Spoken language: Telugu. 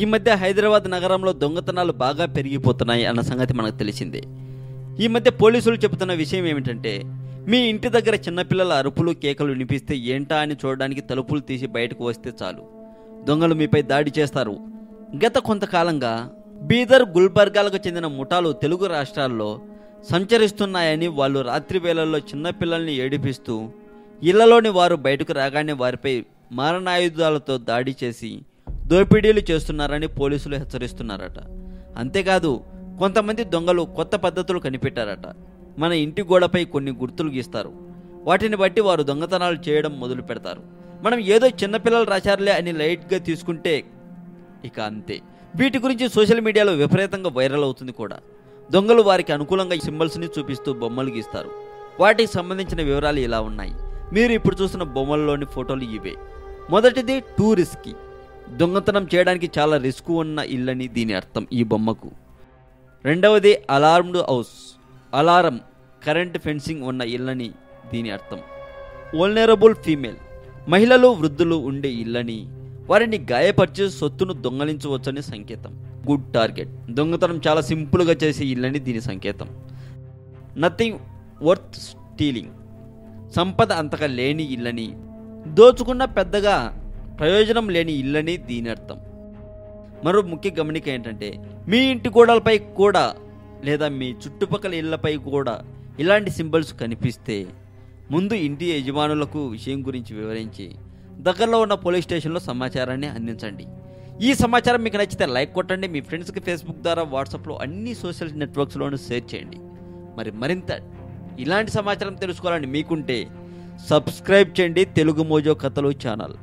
ఈ మధ్య హైదరాబాద్ నగరంలో దొంగతనాలు బాగా పెరిగిపోతున్నాయి అన్న సంగతి మనకు తెలిసిందే. ఈ మధ్య పోలీసులు చెబుతున్న విషయం ఏమిటంటే మీ ఇంటి దగ్గర చిన్నపిల్లల అరుపులు కేకలు వినిపిస్తే ఏంటా అని చూడడానికి తలుపులు తీసి బయటకు వస్తే చాలు. దొంగలు మీపై దాడి చేస్తారు. గత కొంతకాలంగా బీదర్ గుల్బర్గాలకు చెందిన ముఠాలు తెలుగు రాష్ట్రాల్లో సంచరిస్తున్నాయని వాళ్ళు రాత్రి వేళల్లో చిన్నపిల్లల్ని ఏడిపిస్తూ ఇళ్ళలోని వారు బయటకు రాగానే వారిపై మారణాయుధాలతో దాడి చేసి దోపిడీలు చేస్తున్నారని పోలీసులు హెచ్చరిస్తున్నారట. అంతేకాదు కొంతమంది దొంగలు కొత్త పద్ధతులు కనిపెట్టారట. మన ఇంటి గోడపై కొన్ని గుర్తులు గీస్తారు. వాటిని బట్టి వారు దొంగతనాలు చేయడం మొదలు పెడతారు. మనం ఏదో చిన్నపిల్లలు రాశారులే అని లైట్గా తీసుకుంటే ఇక అంతే. వీటి గురించి సోషల్ మీడియాలో విపరీతంగా వైరల్ అవుతుంది కూడా. దొంగలు వారికి అనుకూలంగా సింబల్స్ని చూపిస్తూ బొమ్మలు గీస్తారు. వాటికి సంబంధించిన వివరాలు ఇలా ఉన్నాయి. మీరు ఇప్పుడు చూస్తున్న బొమ్మల్లోని ఫోటోలు ఇవే. మొదటిది టూ రిస్కీ దొంగతనం చేయడానికి చాలా రిస్క్ ఉన్న ఇల్లని దీని అర్థం ఈ బొమ్మకు. రెండవది alarmed house alarm current fencing ఉన్న ఇల్లని దీని అర్థం. ఓల్నరబుల్ ఫీమేల్ మహిళలు వృద్ధులు ఉండే ఇళ్ళని వారిని గాయపరిచే సొత్తును దొంగలించవచ్చని సంకేతం. గుడ్ టార్గెట్ దొంగతనం చాలా సింపుల్గా చేసే ఇళ్ళని దీని సంకేతం. నథింగ్ వర్త్ స్టీలింగ్ సంపద అంతగా లేని ఇళ్ళని దోచుకున్న పెద్దగా ప్రయోజనం లేని ఇల్లని దీని అర్థం మరో ముఖ్య గమనిక ఏంటంటే మీ ఇంటి గోడలపై కూడా లేదా మీ చుట్టుపక్కల ఇళ్ళపై కూడా ఇలాంటి సింబల్స్ కనిపిస్తే ముందు ఇంటి యజమానులకు విషయం గురించి వివరించి దగ్గరలో ఉన్న పోలీస్ స్టేషన్లో సమాచారాన్ని అందించండి. ఈ సమాచారం మీకు నచ్చితే లైక్ కొట్టండి మీ ఫ్రెండ్స్కి ఫేస్బుక్ ద్వారా వాట్సాప్లో అన్ని సోషల్ నెట్వర్క్స్లోనూ షేర్ చేయండి. మరి మరింత ఇలాంటి సమాచారం తెలుసుకోవాలని మీకుంటే సబ్స్క్రైబ్ చేయండి తెలుగు మోజో కథలు ఛానల్.